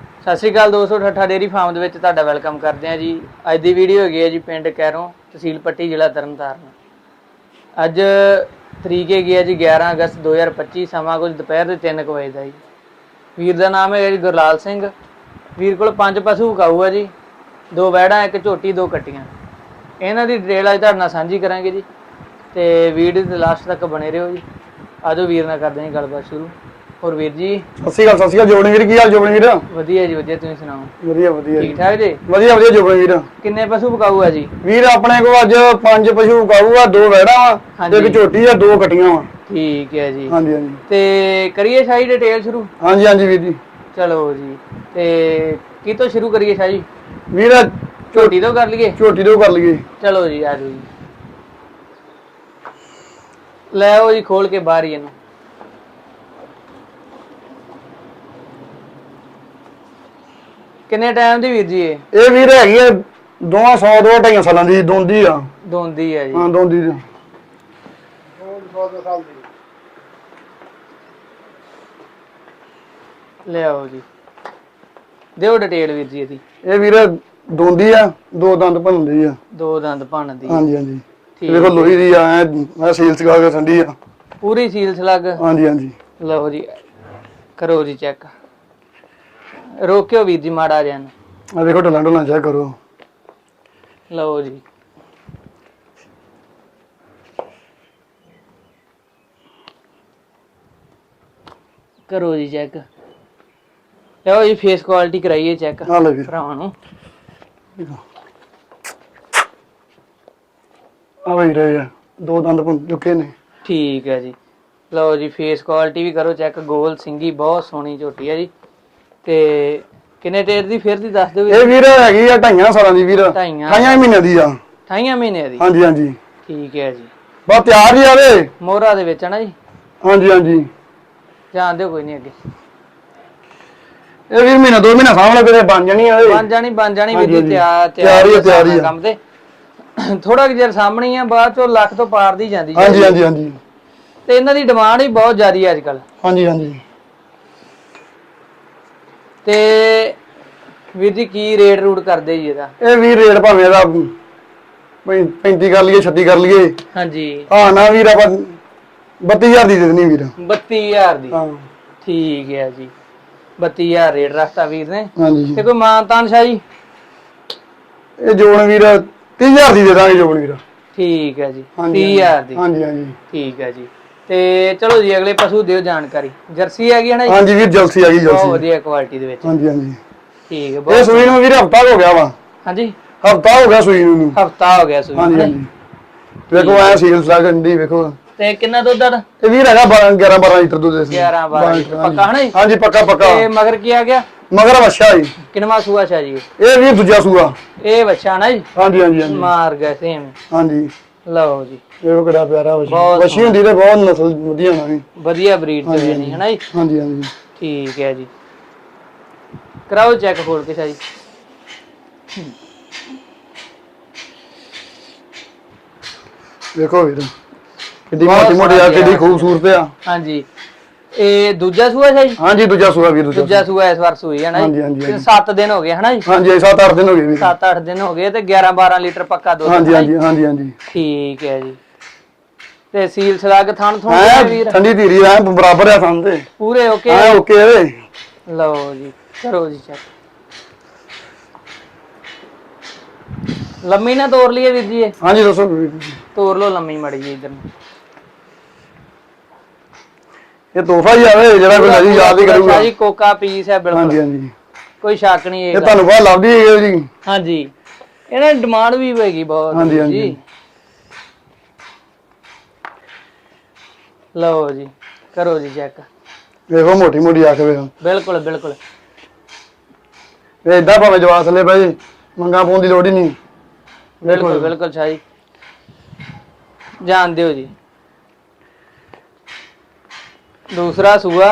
ਸਤਿ ਸ਼੍ਰੀ ਅਕਾਲ ਦੋਸਤੋ, ਠੱਠਾ dairy farm ਦੇ ਵਿੱਚ ਤੁਹਾਡਾ ਵੈਲਕਮ ਕਰਦੇ ਹਾਂ ਜੀ। ਅੱਜ ਦੀ ਵੀਡੀਓ ਹੈਗੀ ਹੈ ਜੀ ਪਿੰਡ ਕੈਰੋਂ, ਤਹਿਸੀਲ ਪੱਟੀ, ਜ਼ਿਲ੍ਹਾ ਤਰਨਤਾਰਨ। ਅੱਜ ਤਰੀਕ ਹੈਗੀ ਹੈ ਜੀ 11 ਅਗਸਤ 2025 ਸਮਾਂ ਕੁਝ ਦੁਪਹਿਰ ਦੇ 3 ਵਜੇ ਦਾ ਜੀ। ਵੀਰ ਦਾ ਨਾਮ ਹੈ ਜੀ ਗੁਰਲਾਲ ਸਿੰਘ। ਵੀਰ ਕੋਲ ਪੰਜ ਪਸ਼ੂ ਵਿਕਾਊ ਆ ਜੀ। ਦੋ ਵੈੜਾਂ, ਇੱਕ ਝੋਟੀ, ਦੋ ਕੱਟੀਆਂ। ਇਹਨਾਂ ਦੀ ਡਿਟੇਲ ਅੱਜ ਤੁਹਾਡੇ ਨਾਲ ਸਾਂਝੀ ਕਰਾਂਗੇ ਜੀ। ਤੇ ਵੀਡੀਓ ਦੇ ਲਾਸਟ ਤੱਕ ਬਣੇ ਰਹੋ ਜੀ। ਆਜੋ ਵੀਰ ਨਾਲ ਕਰਦੇ ਹਾਂ ਜੀ ਗੱਲਬਾਤ ਸ਼ੁਰੂ। ਹੋਰ ਵੀਰ ਜੀ? ਸਤਿ ਸ਼੍ਰੀ ਅਕਾਲ ਸਤਿ ਸ਼੍ਰੀ ਅਕਾਲ ਜੋਬਨ ਵੀਰ ਕੀ ਹਾਲ ਜੋਬਨ ਵੀਰ? ਵਧੀਆ ਜੀ ਵਧੀਆ ਤੁਸੀਂ ਸੁਣਾਓ? ਵਧੀਆ ਵਧੀਆ। ਠੀਕ ਠਾਕ ਜੀ? ਵਧੀਆ ਵਧੀਆ ਜੋਬਨ ਵੀਰ। ਕਿੰਨੇ ਪਸ਼ੂ ਵਿਕਾਊ ਆ ਜੀ? ਵੀਰ ਆਪਣੇ ਕੋਲ ਅੱਜ ਪੰਜ ਪਸ਼ੂ ਕਾਬੂ ਆ ਦੋ ਵੈੜਾਂ ਤੇ। ਇੱਕ ਝੋਟੀ ਆ ਦੋ ਕਟੀਆਂ ਵਾ। ਠੀਕ ਹੈ ਜੀ। ਹਾਂਜੀ ਹਾਂਜੀ। ਤੇ ਕਰੀਏ ਸ਼ਾਹੀ ਡਿਟੇਲ ਸ਼ੁਰੂ? ਹਾਂਜੀ ਹਾਂਜੀ ਵੀਰ ਜੀ। ਚਲੋ ਜੀ ਤੇ ਕੀ ਤੋਂ ਸ਼ੁਰੂ ਕਰੀਏ ਸ਼ਾਹੀ? ਵੀਰ ਝੋਟੀ ਤੋਂ ਕਰ ਲਈਏ? ਝੋਟੀ ਤੋਂ ਕਰ ਲਈਏ। ਚਲੋ ਜੀ ਆ ਜਾਓ ਜੀ। ਲੈ ਆਓ ਜੀ ਖੋਲ ਕੇ ਬਾਹਰ ਹੀ ਇਹਨੂੰ। ਕਿੰਨੇ ਟਾਈਮ ਦੀ ਵੀਰ ਜੀ ਇਹ? ਇਹ ਵੀਰ ਹੈਗੀ ਆ ਦੋਵਾਂ 100 ਦੋ ਢਾਈਆਂ ਸਾਲਾਂ ਦੀ ਦੋਂਦੀ ਆ। ਦੋਂਦੀ ਹੈ ਜੀ। ਹਾਂ ਦੋਂਦੀ ਦੀ। ਲੈ ਆਓ ਜੀ। ਦਿਓ ਡਿਟੇਲ ਵੀਰ ਜੀ ਇਹਦੀ। ਇਹ ਵੀਰ ਦੋਂਦੀ ਆ ਦੋ ਦੰਦ ਭੰਦੀ ਆ। ਦੋ ਦੰਦ ਭੰਨ ਦੀ ਹਾਂਜੀ ਹਾਂਜੀ। ਠੀਕ ਇਹ ਦੇਖੋ ਲੋਹੀ ਦੀ ਆ ਐ ਮੈਂ ਸੀਲ ਚਗਾ ਕੇ ਠੰਡੀ ਆ। ਪੂਰੀ ਸੀਲ ਸਲੱਗ ਹਾਂਜੀ ਹਾਂਜੀ। ਲਓ ਜੀ। ਕਰੋ ਜੀ ਚੈੱਕ ਰੋਕਿਓ ਵੀਰ ਜੀ ਮਾੜਾ ਜਿਹਾ। ਨੂੰ। ਆ ਦੇਖੋ ਢਲਾਂ ਢਲਾਂ ਚੈੱਕ ਕਰੋ। ਲਓ ਜੀ। ਕਰੋ ਜੀ ਚੈੱਕ ਲਓ ਜੀ ਫੇਸ ਕੁਆਲਿਟੀ ਕਰਾਈਏ ਚੈੱਕ ਆ ਲੈ ਵੀਰ ਭਰਾਵਾਂ ਨੂੰ। ਆ ਵੀ ਰਹੇ ਆ। ਦੋ ਦੰਦ ਭੰਨ ਚੁੱਕੇ ਨੇ। ਠੀਕ ਹੈ ਜੀ। ਲਓ ਜੀ ਫੇਸ ਕੁਆਲਿਟੀ ਵੀ ਕਰੋ ਚੈੱਕ ਗੋਲ ਸਿੰਗੀ ਬਹੁਤ ਸੋਹਣੀ ਝੋਟੀ ਹੈ ਜੀ। ਤੇ ਕਿੰਨੇ ਟੇਰ ਦੀ ਫਿਰ ਦੀ ਦੱਸ ਦਿਓ ਇਹ ਵੀਰ ਹੈਗੀ ਆ ਢਾਈਆਂ ਸਾਲਾਂ ਦੀ ਵੀਰ। ਢਾਈਆਂ। ਢਾਈਆਂ ਮਹੀਨਿਆਂ ਦੀ ਆ। 28 ਮਹੀਨੇ ਦੀ? ਹਾਂਜੀ ਹਾਂਜੀ। ਠੀਕ ਹੈ ਜੀ। ਬਸ ਤਿਆਰ ਹੀ ਆਵੇ ਮੋਹਰਾ ਦੇ ਵਿੱਚ ਹੈ ਨਾ ਜੀ? ਹਾਂਜੀ ਹਾਂਜੀ। ਜਾਣ ਦਿਓ ਕੋਈ ਨਹੀਂ ਅੱਗੇ। ਇਹ ਵੀਰ ਮਹੀਨਾ ਦੋ ਮਹੀਨਾ ਸਾਹਮਣੇ ਕਿਤੇ ਬਣ ਜਾਣੀ ਆ ਇਹ। ਬਣ ਜਾਣੀ ਬਣ ਜਾਣੀ ਹਾਂਜੀ, ਵੀ ਹਾਂਜੀ। ਤਿਆਰ ਤਿਆਰ ਹੀ ਆ, ਤਿਆਰ ਹੀ ਆ। ਕੰਮ ਤੇ। ਥੋੜਾ ਜਿਹਾ ਸਾਹਮਣੇ ਹੀ ਆ ਬਾਅਦ ਚੋਂ ਲੱਖ ਤੋਂ ਪਾਰ ਦੀ ਜਾਂਦੀ ਹਾਂਜੀ। ਹਾਂਜੀ ਹਾਂਜੀ। ਤੇ ਇਹਨਾਂ ਦੀ ਡਿਮਾਂਡ ਵੀ ਬਹੁਤ ਜ਼ਿਆਦੀ ਹੈ ਅੱਜ ਕੱਲ ਹਾਂਜੀ ਹਾਂਜੀ। ਤੇ ਵੀਰ ਜੀ ਕੀ ਰੇਟ ਰੂਟ ਕਰਦੇ ਜੀ ਇਹਦਾ? ਇਹ ਵੀਰ ਰੇਟ ਭਾਵੇਂ ਦਾ 35 ਕਰ ਲਈਏ 36 ਕਰ ਲਈਏ। ਹਾਂਜੀ। ਹਾਂ ਨਾ ਵੀਰ ਆਪਾਂ 32000 ਦੀ ਦੇ ਦੇਣੀ ਵੀਰ। 32000 ਦੀ। ਹਾਂ। ਠੀਕ ਹੈ ਜੀ। 32000 ਰੇਟ ਰੱਖਤਾ ਵੀਰ ਨੇ। ਹਾਂਜੀ। ਤੇ ਕੋਈ ਮਾਨਤਾਨ ਸ਼ਾਹ ਜੀ? ਇਹ ਜੋਬਨ ਵੀਰ 30000 ਦੀ ਦੇ ਦਾਂਗੇ ਜੋਬਨ ਵੀਰ। ਠੀਕ ਹੈ ਜੀ। ਹਾਂਜੀ 30000 ਦੀ। ਹਾਂਜੀ ਹਾਂਜੀ। ਠੀਕ ਹੈ ਜੀ। ਤੇ ਚਲੋ ਜੀ ਅਗਲੇ ਪਸ਼ੂ ਦਿਓ ਜਾਣਕਾਰੀ। ਜਰਸੀ ਹੈਗੀ ਹੈ ਨਾ ਜੀ? ਹਾਂਜੀ ਵੀਰ ਜਲਸੀ ਆ ਗਈ ਬਹੁਤ ਜਲਸੀ ਵਧੀਆ ਕੁਆਲਿਟੀ ਦੇ ਵਿੱਚ। ਹਾਂਜੀ ਹਾਂਜੀ। ਠੀਕ ਹੈ ਇਹ ਬਹੁਤ ਸੂਈ ਨੂੰ ਵੀਰ ਹਫਤਾ ਹੋ ਗਿਆ ਵਾ। ਹਾਂਜੀ? ਹਫਤਾ ਹੋ ਗਿਆ ਸੂਈ ਨੂੰ। ਹਫਤਾ ਹੋ ਗਿਆ ਸੂਈ ਹਾਂਜੀ। ਹਾਂਜੀ। ਵੇਖੋ ਐ ਸੀਲ ਸਲਾ ਗੰਦੀ ਵੇਖੋ। ਤੇ ਕਿੰਨਾ ਦੁੱਧ ਦਾ ਇਹ ਵੀਰ ਹੈਗਾ 12 11 12 ਲੀਟਰ ਦੁੱਧ ਦੇ 11 12 ਲੀਟਰ ਪੱਕਾ ਹਨਾ ਜੀ? ਹਾਂਜੀ ਪੱਕਾ ਪੱਕਾ। ਤੇ ਮਗਰ ਕੀ ਆ ਗਿਆ? ਮਗਰ ਵੱਛਾ ਜੀ। ਕਿੰਨਵਾ ਸੂਆ ਛਾ ਜੀ? ਇਹ ਵੀ ਦੂਜਾ ਸੂਆ। ਇਹ ਬੱਚਾ ਨਾ ਜੀ? ਹਾਂਜੀ ਹਾਂਜੀ ਹਾਂਜੀ। ਮਾਰ ਗਏ ਸੇਮ ਹਾਂਜੀ। ਲਓ ਜੀ। ਇਹ ਕਿਹੜਾ ਪਿਆਰਾ ਵੱਛੀ ਬਹੁਤ ਵੱਛੀ ਹੁੰਦੀ ਤੇ ਬਹੁਤ ਨਸਲ ਵਧੀਆ ਹੋਣੀ ਵਧੀਆ ਬਰੀਡ ਚ ਹੋਣੀ ਹੈ ਨਾ ਜੀ? ਹਾਂਜੀ ਹਾਂਜੀ। ਠੀਕ ਹੈ ਜੀ। ਕਰਾਓ ਚੈੱਕ ਖੋਲ ਕੇ ਜੀ ਵੇਖੋ ਵੀਰ ਕਿੱਡੀ ਮੋਟੀ ਮੋਟੀ ਆ ਕਿੱਡੀ। ਖੂਬਸੂਰਤ ਆ। ਹਾਂਜੀ। ਇਹ ਦੂਜਾ ਸੂਆ ਸ਼ਾਹ ਜੀ ਹਾਂਜੀ ਦੂਜਾ ਸੂਆ ਵੀਰ ਦੂਜਾ ਦੂਜਾ ਸੂਆ। ਇਸ ਵਾਰ ਸੂਈ ਹੈ ਨਾ ਹਾਂਜੀ, ਹਾਂਜੀ, ਹਾਂਜੀ। 7 ਦਿਨ ਹੋ ਗਏ ਹਨਾ ਜੀ? ਹਾਂਜੀ 7-8 ਦਿਨ ਹੋ ਗਏ ਵੀਰ 7-8 ਦਿਨ ਹੋ ਗਏ ਤੇ 11-12 ਲੀਟਰ ਪੱਕਾ ਦੁੱਧ ਹਾਂਜੀ ਹੈ ਨਾ? ਹਾਂਜੀ ਹਾਂਜੀ ਹਾਂਜੀ। ਠੀਕ ਹੈ ਜੀ। ਤੇ ਸੀਲ ਸਲਾਗ ਥਣ ਥਣ ਐ ਵੀਰ? ਠੰਡੀ ਧੀਰੀ ਐ ਬਰਾਬਰ ਆ ਸੰਦੇ ਪੂਰੇ ਓਕੇ ਐ ਓਕੇ ਵੇ ਲਓ ਜੀ ਕਰੋ ਜੀ ਚੈੱਕ। ਲੰਮੀ ਨਾ ਤੋੜ ਲਈਏ ਵੀਰ ਜੀ ਇਹ। ਹਾਂਜੀ ਦੱਸੋ। ਵੀਰ ਜੀ। ਤੋੜ ਲਓ ਲੰਮੀ ਮੜੀ ਜੀ ਇਧਰ ਨੂੰ। ਇਹ ਤੋਹਫਾ ਹੀ ਆਵੇ ਜਿਹੜਾ ਕੋਈ ਨਦੀ ਯਾਦ ਹੀ ਕਰੂਗਾ। ਜੀ ਕੋਕਾ ਪੀਸ ਹੈ ਹਾਂਜੀ ਬਿਲਕੁਲ। ਹਾਂਜੀ ਕੋਈ ਸ਼ੱਕ ਨਹੀਂ ਇਹ ਇਹ ਤੁਹਾਨੂੰ ਬਹੁਤ ਲੱਭਦੀ ਹੈ ਜੀ। ਹਾਂਜੀ। ਇਹਨਾਂ ਦੀ ਡਿਮਾਂਡ ਵੀ ਹੋਏਗੀ ਬਹੁਤ ਹਾਂਜੀ, ਹਾਂਜੀ। ਜੀ ਲਓ ਜੀ ਕਰੋ ਜੀ ਚੈੱਕ ਵੇਖੋ ਮੋਟੀ ਮੋਟੀ ਅੱਖ ਵੇਖੋ। ਬਿਲਕੁਲ ਬਿਲਕੁਲ। ਇਹ ਇਦਾਂ ਭਾਵੇਂ ਜਵਾਬ ਥੱਲੇ ਪਏ ਮੰਗਾ ਪਾਉਣ ਦੀ ਲੋੜ ਹੀ ਨਹੀਂ। ਬਿਲਕੁਲ ਬਿਲਕੁਲ ਸ਼ਾਹ। ਜੀ ਜਾਣ ਦਿਓ ਜੀ। ਦੂਸਰਾ ਸੂਆ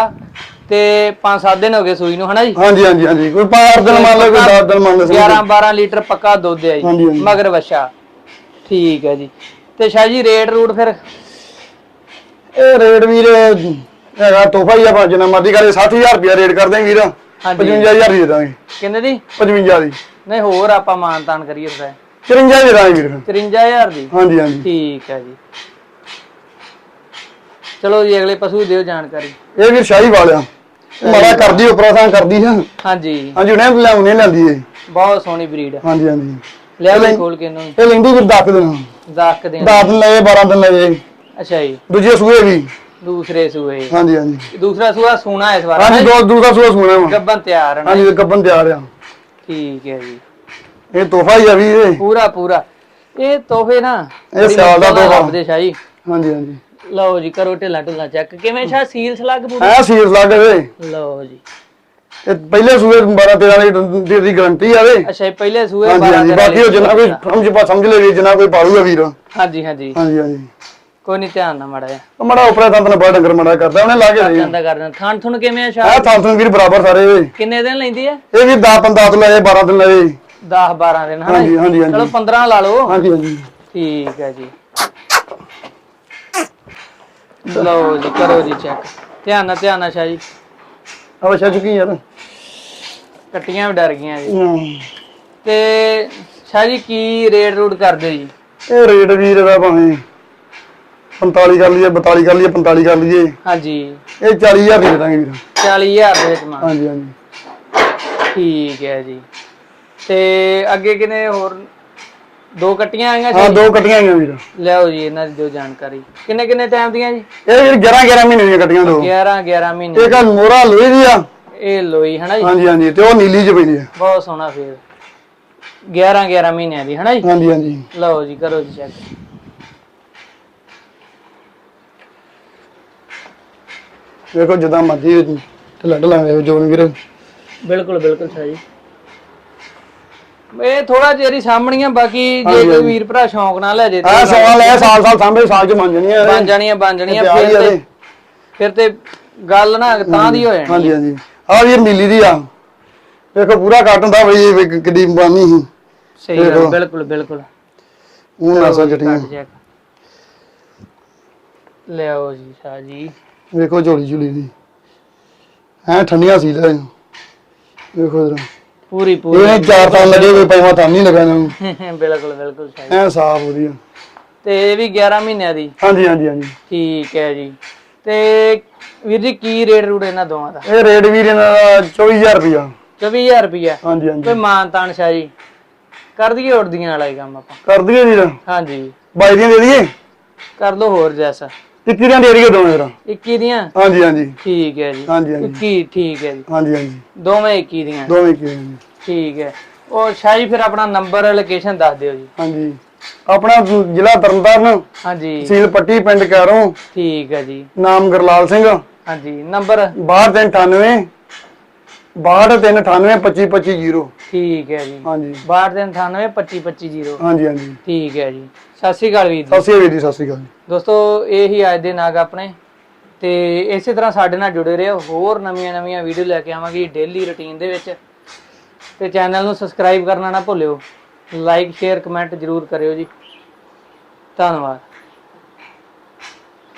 ਤੇ 5-7 ਦਿਨ ਹੋ ਗਏ ਸੂਈ ਨੂੰ ਹਨਾ ਜੀ? ਹਾਂਜੀ ਹਾਂਜੀ ਹਾਂਜੀ। ਕੋਈ 5 ਦਿਨ ਮੰਨ ਲਓ ਕੋਈ 10 ਦਿਨ ਮੰਨ ਲਓ 11-12 ਲੀਟਰ ਪੱਕਾ ਦੁੱਧ ਹੈ ਹਾਂਜੀ, ਜੀ ਹਾਂਜੀ। ਮਗਰ ਵਛਾ। ਠੀਕ ਹੈ ਜੀ। ਤੇ ਸ਼ਾਹ ਜੀ ਰੇਟ ਰੂਟ ਫਿਰ? ਇਹ ਰੇਟ ਵੀਰ ਹੈਗਾ ਤੋਹਫਾ ਹੀ ਆ ਭਾਵੇਂ ਜਿੰਨਾ ਮਰਜ਼ੀ ਕਰੇ 60000 ਰੁਪਇਆ ਰੇਟ ਕਰਦੇ ਵੀਰ। ਹਾਂਜੀ। 55000 ਦੀ ਦੇ ਦਾਂਗੇ। ਕਿੰਨੇ ਦੀ? 55 ਦੀ। ਨਹੀਂ ਹੋਰ ਆਪਾਂ ਮਾਨਤਾਨ ਕਰੀਏ ਫਿਰ। 53 ਦੀ ਦੇ ਦਾਂਗੇ ਵੀਰ। 53000 ਦੀ? ਹਾਂਜੀ ਹਾਂਜੀ। ਠੀਕ ਹੈ ਜੀ। ਚਲੋ ਜੀ ਅਗਲੇ ਪਸ਼ੂ ਦਿਓ ਜਾਣਕਾਰੀ। ਇਹ ਵੀਰ ਸ਼ਾਹੀ ਵਾਲਿਆ। ਮਾੜਾ ਕਰਦੀ ਉਪਰਾ ਥਾਂ ਕਰਦੀ ਹਾਂ। ਹਾਂਜੀ। ਹਾਂਜੀ ਉਹਨੇ ਲਿਆਉਣੇ ਲੈਂਦੀ ਏ ਬਹੁਤ ਸੋਹਣੀ ਬਰੀਡ ਹਾਂਜੀ ਹਾਂਜੀ। ਲਿਆ ਵੀ ਖੋਲ ਕੇ ਇਹਨੂੰ। ਇਹ ਲੈਂਦੀ ਵੀਰ 10 ਦਿਨ। 10 ਦਿਨ। 10 ਦਿਨ ਲਏ 12 ਦਿਨ ਲਏ। ਅੱਛਾ ਜੀ। ਦੂਜੇ ਸੂਏ ਵੀ। ਦੂਸਰੇ ਸੂਏ। ਹਾਂਜੀ ਹਾਂਜੀ। ਦੂਸਰਾ ਸੂਆ ਸੋਨਾ ਇਸ ਵਾਰ ਹਾਂਜੀ ਦੋ ਦੂਜਾ ਸੂਆ ਸੁਣਾ ਵਾ। ਗੱਬਨ ਤਿਆਰ ਹੈ ਨਾ ਹਾਂਜੀ ਗੱਬਨ ਤਿਆਰ ਆ। ਠੀਕ ਹੈ ਜੀ। ਇਹ ਤੋਹਫਾ ਹੀ ਆ ਵੀ ਇਹ। ਪੂਰਾ ਪੂਰਾ। ਇਹ ਤੋਹਫੇ ਨਾ ਇਹ ਸਿਆਲ ਦਾ ਤੋਹਫਾ। ਦੇ ਸ਼ਾਹੀ। ਹਾਂਜੀ ਹਾਂਜੀ। ਲਓ ਜੀ ਕਰੋ ਢਿੱਲਾ ਢੁੱਲਾ ਚੈੱਕ ਕਿਵੇਂ ਸ਼ਾ ਸੀਲ ਸਲੱਗ ਪੂਰੀ? ਐ ਸੀਰ ਲੱਗ ਵੇ। ਲਓ ਜੀ। ਇਹ ਪਹਿਲੇ ਸੂਏ 12 13 ਦੀ ਦੀ ਗਾਰੰਟੀ ਆਵੇ ਅੱਛਾ ਇਹ ਪਹਿਲੇ ਸੂਏ ਹਾਂਜੀ 12 ਹਾਂਜੀ ਬਾਕੀ ਉਹ ਜਿੰਨਾ ਕੋਈ ਸਮਝ ਪਾ ਸਮਝ ਲੈ ਵੀ ਜਿੰਨਾ ਕੋਈ ਪਾਲੂਗਾ ਵੀਰ। ਹਾਂਜੀ ਹਾਂਜੀ। ਹਾਂਜੀ ਹਾਂਜੀ। ਕੋਈ ਨਹੀਂ ਧਿਆਨ ਨਾ ਮੜਾ ਉਹ ਮੜਾ ਉਪਰੇ ਤਾਂ ਤਨ ਬੜਾ ਡੰਗਰ ਮੜਾ ਕਰਦਾ ਉਹਨੇ ਲਾ ਕੇ ਦੇ ਜਾਂਦਾ ਕਰਦਾ ਥਾਣ ਥੁਣ ਕਿਵੇਂ ਆ ਸ਼ਾ ਆ ਥਾਂ ਥਾਂ ਵੀਰ ਬਰਾਬਰ ਸਾਰੇ ਇਹ ਕਿੰਨੇ ਦਿਨ ਲੈਂਦੀ ਹੈ ਵੀ 10 15 ਤੋਂ ਲਏ 12 ਦਿਨ ਲਏ। 10 12 ਦਿਨ ਹਨਾ? ਹਾਂਜੀ ਹਾਂਜੀ ਚਲੋ ਹਾਂਜੀ 15 ਲਾ ਲਓ। ਹਾਂਜੀ ਹਾਂਜੀ। ਠੀਕ ਹੈ ਜੀ। ਲਓ ਜੀ ਕਰੋ ਜੀ ਚੈੱਕ ਧਿਆਨ ਨਾਲ ਧਿਆਨ ਨਾਲ ਸ਼ਾਹ ਜੀ। ਚੁੱਕੀ ਯਾਰ ਕੱਟੀਆਂ ਵੀ ਡਰ ਗਈਆਂ ਜੀ। ਹਮ। ਤੇ ਸ਼ਾਹ ਜੀ ਕੀ ਰੇਟ ਰੂਟ ਕਰਦੇ ਜੀ? ਇਹ ਰੇਟ ਵੀਰ ਦਾ ਭਾਵੇਂ 45 ਕਰ ਲਈਏ 42 ਕਰ ਲਈਏ 45 ਕਰ ਲਈਏ। ਹਾਂਜੀ। ਇਹ 40000 ਦੇ ਦਾਂਗੇ ਵੀਰ। 40000 ਦੇ ਵਿੱਚ ਮਾਨ ਹਾਂਜੀ ਹਾਂਜੀ। ਠੀਕ ਹੈ ਜੀ। ਤੇ ਅੱਗੇ ਕਿਨੇ ਹੋਰ ਦੋ ਕੱਟੀਆਂ ਆਈਆਂ ਹਾਂ ਜੀ ਦੋ ਕੱਟੀਆਂ ਆਈਆਂ ਵੀਰ। ਲਿਆਓ ਜੀ ਇਹਨਾਂ ਦੀ ਦਿਓ ਜਾਣਕਾਰੀ। ਕਿੰਨੇ ਕਿੰਨੇ ਟਾਈਮ ਦੀਆਂ ਜੀ? ਇਹ ਵੀਰ 11 11 ਮਹੀਨੇ ਦੀਆਂ ਕੱਟੀਆਂ ਦੋ। 11 11 ਮਹੀਨੇ। ਇੱਕ ਮੋਰਾ ਲੋਹੇ ਦੀ ਆ। ਇਹ ਲੋਈ ਹਨਾ ਜੀ? ਹਾਂਜੀ ਹਾਂਜੀ ਤੇ ਉਹ ਨੀਲੀ ਚ ਪੈਂਦੀ ਆ। ਬਹੁਤ ਸੋਹਣਾ ਫੇਰ। 11 11 ਮਹੀਨਿਆਂ ਦੀ ਹਨਾ ਜੀ? ਹਾਂਜੀ ਹਾਂਜੀ। ਲਓ ਜੀ ਕਰੋ ਜੀ ਚੈੱਕ ਵੇਖੋ ਜਿੱਦਾਂ ਮਰਜ਼ੀ ਢਿੱਲਾ ਹੋਵੇ ਜੋ ਵੀ ਵੀਰ। ਬਿਲਕੁਲ ਬਿਲਕੁਲ ਸਹੀ ਜੀ। ਇਹ ਥੋੜਾ ਜਿਹਾ ਹੀ ਸਾਹਮਣੀਆਂ ਬਾਕੀ ਜੇ ਕੋਈ। ਵੀਰ ਭਰਾ ਸ਼ੌਂਕ ਨਾਲ ਲੈ ਜੇ ਤੇ ਆ ਸਾਲ ਐ ਸਾਲ ਸਾਲ ਸਾਂਭੇ ਸਾਲ ਚ ਬਣ ਜਾਣੀਆਂ ਬਣ। ਜਾਣੀਆਂ ਬਣ ਜਾਣੀਆਂ ਹੀ ਫਿਰ ਤੇ। ਫਿਰ ਤੇ ਗੱਲ ਨਾ ਤਾਂ ਦੀ ਹੋ ਜਾਣੀ ਹਾਂਜੀ ਹਾਂਜੀ। ਆ ਵੀਰ ਨੀਲੀ ਦੀ ਆ। ਵੇਖੋ ਪੂਰਾ ਕੱਟ ਹੁੰਦਾ ਬਈ ਇਹ ਕਿੱਡੀ ਬਾਨੀ ਸੀ। ਸਹੀ ਗੱਲ। ਬਿਲਕੁਲ ਬਿਲਕੁਲ। ਉਹ ਨਾਸਾ ਜਟੀਆਂ ਕੱਟ ਚੈੱਕ ਲਿਆਓ ਜੀ ਸ਼ਾਹ ਜੀ। ਵੇਖੋ ਝੋਲੀ ਝੁਲੀ ਦੀ। ਐ ਠੰਡੀਆਂ ਸੀ ਲੈ ਵੇਖੋ ਜਰਾ। ਪੂਰੀ ਪੂਰੀ। ਇਹ ਚਾਰ ਤਾਂ ਲੱਗੇ ਕੋਈ ਪੈਸਾ ਤਾਂ ਨਹੀਂ ਲੱਗਾ ਬਿਲਕੁਲ ਬਿਲਕੁਲ ਸਹੀ। ਐ ਸਾਫ਼ ਵਧੀਆ। ਤੇ ਇਹ ਵੀ 11 ਮਹੀਨਿਆਂ ਦੀ? ਹਾਂਜੀ ਹਾਂਜੀ ਹਾਂਜੀ। ਠੀਕ ਹੈ ਜੀ। ਤੇ ਵੀਰ ਜੀ ਕੀ ਰੇਟ ਰੂਟ ਇਹਨਾਂ ਦੋਵਾਂ ਦਾ? ਇਹ ਰੇਟ ਵੀਰ ਇਹਨਾਂ ਦਾ 24000 ਰੁਪਇਆ 24000 ਰੁਪਇਆ ਹਾਂਜੀ ਹਾਂਜੀ। ਕੋਈ ਮਾਨ ਤਾਨ ਸ਼ਾਹ? ਜੀ ਕਰ ਦਈਏ ਉੜਦੀਆਂ ਵਾਲਾ ਹੀ ਕੰਮ ਆਪਾਂ? ਕਰ ਦਈਏ ਵੀਰ। ਹਾਂਜੀ। ਬਾਈ ਦੀਆਂ ਦੇ ਦਈਏ? ਕਰ ਦੋ ਹੋਰ ਜੈਸਾ। 21 ਦੀਆਂ ਦੇ ਦਈਏ ਦੋਵੇਂ ਵੀਰ 21 ਦੀਆਂ? ਹਾਂਜੀ ਹਾਂਜੀ। ਠੀਕ ਹੈ ਜੀ। ਹਾਂਜੀ ਹਾਂਜੀ। 21 ਠੀਕ ਹੈ ਜੀ। ਹਾਂਜੀ ਹਾਂਜੀ। ਦੋਵੇਂ 21 ਦੀਆਂ। ਦੋਵੇਂ ਕੀ ਹਾਂਜੀ ਠੀਕ ਹੈ। ਉਹ ਸ਼ਾਹ ਜੀ ਫਿਰ ਆਪਣਾ ਨੰਬਰ ਲੋਕੇਸ਼ਨ ਦੱਸ ਦਿਓ ਜੀ। ਹਾਂਜੀ। ਆਪਣਾ ਜ਼ਿਲ੍ਹਾ ਤਰਨਤਾਰਨ ਹਾਂਜੀ। ਸੀਲ ਪੱਟੀ ਪਿੰਡ ਕੈਰੋਂ। ਠੀਕ ਹੈ ਜੀ। ਨਾਮ ਗੁਰਲਾਲ ਸਿੰਘ। ਹਾਂਜੀ। ਨੰਬਰ 6298 6298 2550 ਠੀਕ ਹੈ ਜੀ। ਹਾਂਜੀ। 6298 2550 ਹਾਂਜੀ ਹਾਂਜੀ। ਠੀਕ ਹੈ ਜੀ। ਸਤਿ ਸ਼੍ਰੀ ਅਕਾਲ ਵੀਰ ਜੀ। ਸਤਿ ਸ਼੍ਰੀ ਅਕਾਲ ਜੀ ਸਤਿ ਸ਼੍ਰੀ ਅਕਾਲ ਦੋਸਤੋ, ਇਹ ਹੀ ਅੱਜ ਦੇ ਨਾਗ ਆਪਣੇ। ਤੇ ਇਸੇ ਤਰ੍ਹਾਂ ਸਾਡੇ ਨਾਲ ਜੁੜੇ ਰਹੋ। ਹੋਰ ਨਵੀਆਂ ਨਵੀਆਂ ਵੀਡੀਓ ਲੈ ਕੇ ਆਵਾਂਗੇ ਡੇਲੀ ਰੁਟੀਨ ਦੇ ਵਿੱਚ। ਤੇ ਚੈਨਲ ਨੂੰ ਸਬਸਕ੍ਰਾਈਬ ਕਰਨਾ ਨਾ ਭੁੱਲਿਓ। ਲਾਈਕ ਸ਼ੇਅਰ ਕਮੈਂਟ ਜਰੂਰ ਕਰਿਓ ਜੀ। ਧੰਨਵਾਦ।